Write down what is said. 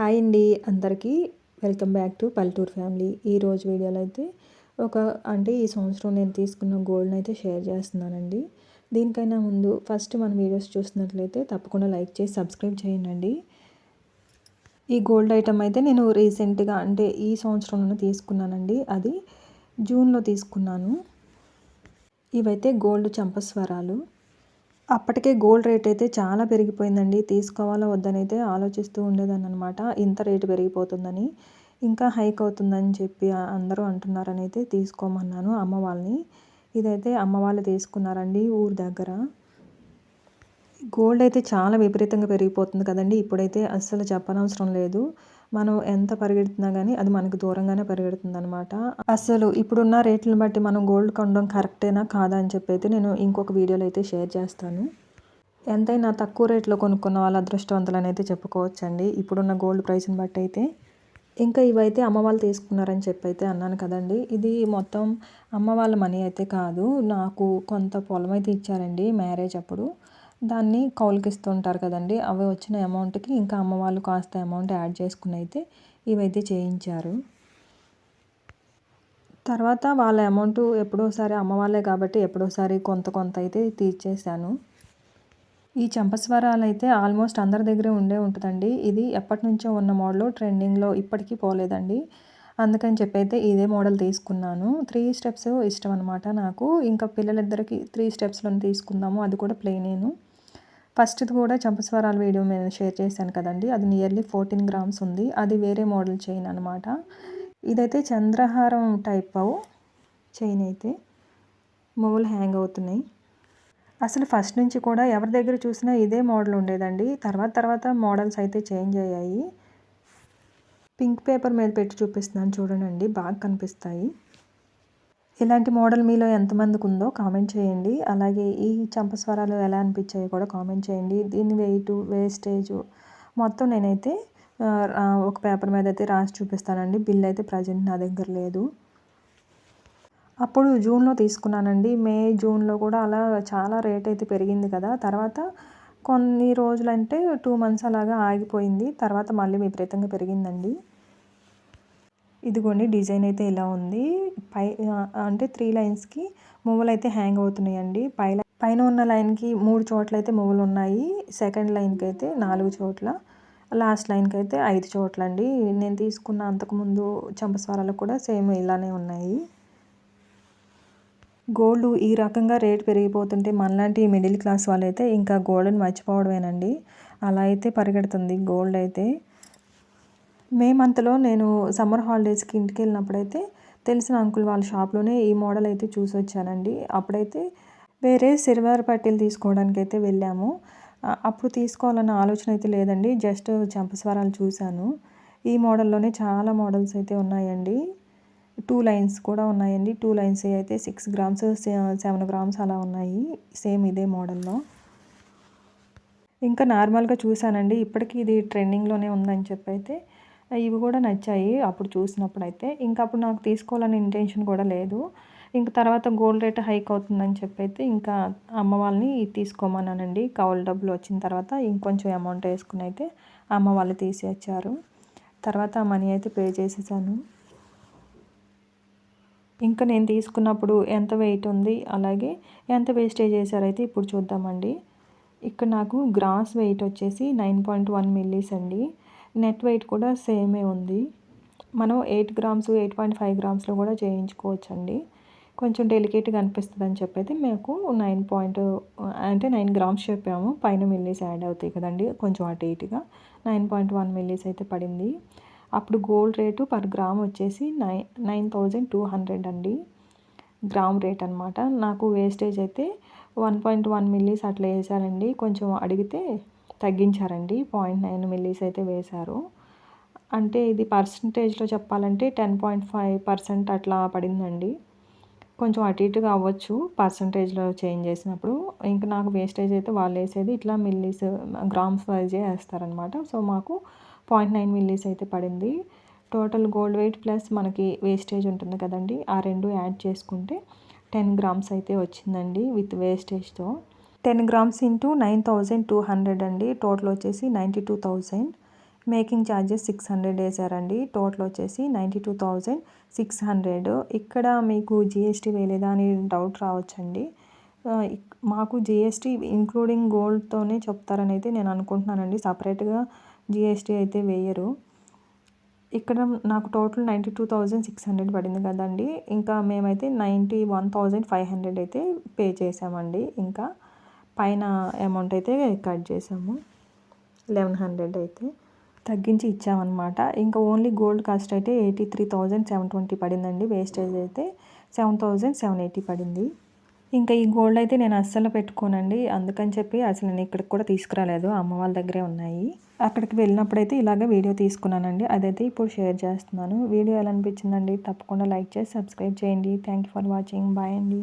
Hi అండి అందరికీ. Welcome back to పల్లెటూరు ఫ్యామిలీ. ఈరోజు వీడియోలో అయితే ఒక అంటే ఈ సంవత్సరం నేను తీసుకున్న గోల్డ్ని అయితే షేర్ చేస్తున్నానండి. దీనికైనా ముందు ఫస్ట్ మన వీడియోస్ చూసినట్లయితే తప్పకుండా లైక్ చేసి సబ్స్క్రైబ్ చేయండి ఈ గోల్డ్ ఐటమ్ అయితే నేను రీసెంట్గా అంటే ఈ సంవత్సరంలోనే తీసుకున్నానండి. అది జూన్లో తీసుకున్నాను. ఇవైతే గోల్డ్ చంపస్వరాలు. అప్పటికే గోల్డ్ రేట్ అయితే చాలా పెరిగిపోయిందండి. తీసుకోవాలా వద్దని అయితే ఆలోచిస్తూ ఉండేదాన్ని అనమాట ఇంత రేటు పెరిగిపోతుందని ఇంకా హైక్ అవుతుందని చెప్పి అందరూ అంటున్నారని అయితే తీసుకోమన్నాను అమ్మ వాళ్ళని. ఇదైతే అమ్మ వాళ్ళు తీసుకున్నారండి ఊరి దగ్గర. గోల్డ్ అయితే చాలా విపరీతంగా పెరిగిపోతుంది కదండి. ఇప్పుడైతే అస్సలు చెప్పనవసరం లేదు. మనం ఎంత పరిగెడుతున్నా కానీ అది మనకు దూరంగానే పరిగెడుతుంది అనమాట అసలు ఇప్పుడున్న రేట్లను బట్టి మనం గోల్డ్ కొనడం కరెక్టేనా కాదా అని చెప్పి అయితే నేను ఇంకొక వీడియోలో అయితే షేర్ చేస్తాను. ఎంతైనా తక్కువ రేట్లో కొనుక్కున్న వాళ్ళ అదృష్టవంతులని అయితే చెప్పుకోవచ్చండి. ఇప్పుడున్న గోల్డ్ ప్రైస్ని బట్టి అయితే ఇంకా ఇవైతే అమ్మ వాళ్ళు తీసుకున్నారని చెప్పి అయితే అన్నాను కదండి. ఇది మొత్తం అమ్మ వాళ్ళ మనీ అయితే కాదు. నాకు కొంత పొలం అయితే ఇచ్చారండి మ్యారేజ్ అప్పుడు. దాన్ని కౌలుకిస్తుంటారు కదండి. అవి వచ్చిన అమౌంట్కి ఇంకా అమ్మ వాళ్ళు కాస్త అమౌంట్ యాడ్ చేసుకుని అయితే ఇవైతే చేయించారు. తర్వాత వాళ్ళ అమౌంట్ ఎప్పుడోసారి అమ్మ వాళ్ళే కాబట్టి ఎప్పుడోసారి కొంత కొంత అయితే తీర్చేశాను. ఈ చంపస్వరాలు అయితే ఆల్మోస్ట్ అందరి దగ్గరే ఉండే ఉంటుందండి. ఇది ఎప్పటి నుంచో ఉన్న మోడల్ ట్రెండింగ్లో ఇప్పటికీ పోలేదండి. అందుకని చెప్పి అయితే ఇదే మోడల్ తీసుకున్నాను. త్రీ స్టెప్స్ ఇష్టం అనమాట నాకు. ఇంకా పిల్లలిద్దరికి త్రీ స్టెప్స్లో తీసుకుందాము. అది కూడా ప్లెయినేను. ఫస్ట్ది కూడా చంపస్వరాల వీడియో నేను షేర్ చేశాను కదండి. అది నియర్లీ ఫోర్టీన్ గ్రామ్స్ ఉంది. అది వేరే మోడల్ చైన్ అనమాట ఇదైతే చంద్రహారం టైప్ అవు చైన్ అయితే. మొబైల్ హ్యాంగ్ అవుతున్నాయి. అసలు ఫస్ట్ నుంచి కూడా ఎవరి దగ్గర చూసినా ఇదే మోడల్ ఉండేదండి. తర్వాత తర్వాత మోడల్స్ అయితే చేంజ్ అయ్యాయి. పింక్ పేపర్ మీద పెట్టి చూపిస్తున్నాను. చూడండి బాగా కనిపిస్తాయి. ఇలాంటి మోడల్ మీలో ఎంతమందికి ఉందో కామెంట్ చేయండి. అలాగే ఈ చంపస్వరాలు ఎలా అనిపించాయో కూడా కామెంట్ చేయండి. దీని వెయిట్ వేస్టేజ్ మొత్తం నేనైతే ఒక పేపర్ మీద అయితే రాసి చూపిస్తానండి. బిల్ అయితే ప్రజెంట్ నా దగ్గర లేదు. అప్పుడు జూన్లో తీసుకున్నానండి. మే జూన్లో కూడా అలా చాలా రేట్ అయితే పెరిగింది కదా. తర్వాత కొన్ని రోజులు అంటే టూ మంత్స్ అలాగా ఆగిపోయింది. తర్వాత మళ్ళీ విపరీతంగా పెరిగిందండి. ఇదిగోండి డిజైన్ అయితే ఇలా ఉంది. పై అంటే త్రీ లైన్స్కి మువ్వలు అయితే హ్యాంగ్ అవుతున్నాయండి. పై పైన ఉన్న లైన్కి మూడు చోట్ల అయితే మువ్వలు ఉన్నాయి. సెకండ్ లైన్కి అయితే నాలుగు చోట్ల. లాస్ట్ లైన్కి అయితే ఐదు చోట్ల అండి. నేను తీసుకున్న అంతకుముందు చంపస్వరాలు కూడా సేమ్ ఇలానే ఉన్నాయి. గోల్డ్ ఈ రకంగా రేట్ పెరిగిపోతుంటే మనలాంటి మిడిల్ క్లాస్ వాళ్ళైతే ఇంకా గోల్డ్ని మర్చిపోవడమేనండి. అలా అయితే పరిగెడుతుంది గోల్డ్ అయితే. మే మంత్లో నేను సమ్మర్ హాలిడేస్కి ఇంటికి వెళ్ళినప్పుడైతే తెలిసిన అంకుల్ వాళ్ళ షాప్లోనే ఈ మోడల్ అయితే చూసి వచ్చానండి అప్పుడైతే వేరే సిల్వర్ పట్టీలు తీసుకోవడానికి అయితే వెళ్ళాము అప్పుడు తీసుకోవాలన్న ఆలోచన అయితే లేదండి. జస్ట్ చంపస్వరాలు చూశాను. ఈ మోడల్లోనే చాలా మోడల్స్ అయితే ఉన్నాయండి. టూ లైన్స్ కూడా ఉన్నాయండి. టూ లైన్స్ అయితే సిక్స్ గ్రామ్స్ సెవెన్ గ్రామ్స్ అలా ఉన్నాయి. సేమ్ ఇదే మోడల్లో. ఇంకా నార్మల్గా చూశానండి. ఇప్పటికీ ఇది ట్రెండింగ్లోనే ఉందని చెప్పి అయితే ఇవి కూడా నచ్చాయి. అప్పుడు చూసినప్పుడు అయితే ఇంకా అప్పుడు నాకు తీసుకోవాలని ఇంటెన్షన్ కూడా లేదు. ఇంకా తర్వాత గోల్డ్ రేట్ హైక్ అవుతుందని చెప్పి అయితే ఇంకా అమ్మ వాళ్ళని తీసుకోమన్నానండి. కౌలు డబ్బులు వచ్చిన తర్వాత ఇంకొంచెం అమౌంట్ వేసుకుని అయితే అమ్మ వాళ్ళు తీసి వచ్చారు తర్వాత మనీ అయితే పే చేసేసాను. ఇంకా నేను తీసుకున్నప్పుడు ఎంత వెయిట్ ఉంది? అలాగే ఎంత వేస్టేజ్ చేశారైతే ఇప్పుడు చూద్దామండి. ఇక్కడ నాకు గ్రాస్ వెయిట్ వచ్చేసి నైన్ పాయింట్ వన్ మిల్లీస్ అండి. నెట్ వెయిట్ కూడా సేమే ఉంది. మనం eight grams eight point five గ్రామ్స్లో కూడా చేయించుకోవచ్చండి. కొంచెం డెలికేట్గా అనిపిస్తుంది అని చెప్పేది మాకు నైన్ పాయింట్ అంటే నైన్ గ్రామ్స్ చెప్పాము. పైన మిల్లీస్ యాడ్ అవుతాయి కదండి కొంచెం అటు ఇటుగా. నైన్ పాయింట్ వన్ మిల్లీస్ అయితే పడింది. అప్పుడు గోల్డ్ రేటు పర్ గ్రామ్ వచ్చేసి nine nine thousand two hundred అండి. గ్రామ్ రేట్ అనమాట నాకు వేస్టేజ్ అయితే వన్ పాయింట్ వన్ మిల్లీస్ అట్లా వేసారండి. కొంచెం అడిగితే తగ్గించారండి. పాయింట్ నైన్ మిల్లీస్ అయితే వేశారు. అంటే ఇది పర్సంటేజ్లో చెప్పాలంటే టెన్ పాయింట్ ఫైవ్ పర్సెంట్ అట్లా పడిందండి. కొంచెం అటు ఇటుగా అవ్వచ్చు పర్సంటేజ్లో చేంజ్ చేసినప్పుడు. ఇంకా నాకు వేస్టేజ్ అయితే వాళ్ళు వేసేది ఇట్లా మిల్లీస్ గ్రామ్స్ వైజే వేస్తారనమాట సో మాకు పాయింట్ నైన్ మిల్లీస్ అయితే పడింది. టోటల్ గోల్డ్ వెయిట్ ప్లస్ మనకి వేస్టేజ్ ఉంటుంది కదండి. ఆ రెండు యాడ్ చేసుకుంటే టెన్ గ్రామ్స్ అయితే వచ్చిందండి with వేస్టేజ్తో. Ten grams into nine thousand two hundred అండి. టోటల్ వచ్చేసి ninety two thousand. Making charges six hundred వేసారండి. టోటల్ వచ్చేసి ninety two thousand six hundred. ఇక్కడ మీకు జిఎస్టీ వేయలేదా అని డౌట్ రావచ్చండి. మాకు జిఎస్టీ ఇంక్లూడింగ్ గోల్డ్తోనే చెప్తారని అయితే నేను అనుకుంటున్నానండి. సపరేట్గా జిఎస్టీ అయితే వేయరు. ఇక్కడ నాకు total ninety two thousand six hundred పడింది కదండి. ఇంకా మేమైతే ninety one thousand five hundred అయితే పే చేసామండి. ఇంకా పైన అమౌంట్ అయితే కట్ చేసాము. లెవెన్ హండ్రెడ్ అయితే తగ్గించి ఇచ్చామన్నమాట. ఇంకా ఓన్లీ గోల్డ్ కాస్ట్ అయితే eighty three thousand seven twenty పడిందండి. వేస్టేజ్ అయితే సెవెన్ థౌజండ్ సెవెన్ ఎయిటీ పడింది. ఇంకా ఈ గోల్డ్ అయితే నేను అస్సలు పెట్టుకోనండి. అందుకని చెప్పి అసలు నేను ఇక్కడికి కూడా తీసుకురాలేదు. అమ్మ వాళ్ళ దగ్గరే ఉన్నాయి. అక్కడికి వెళ్ళినప్పుడు అయితే ఇలాగ వీడియో తీసుకున్నానండి. అదైతే ఇప్పుడు షేర్ చేస్తున్నాను. వీడియో ఎలా అనిపించిందండి? తప్పకుండా లైక్ చేసి సబ్స్క్రైబ్ చేయండి. Thank you for watching bye అండి.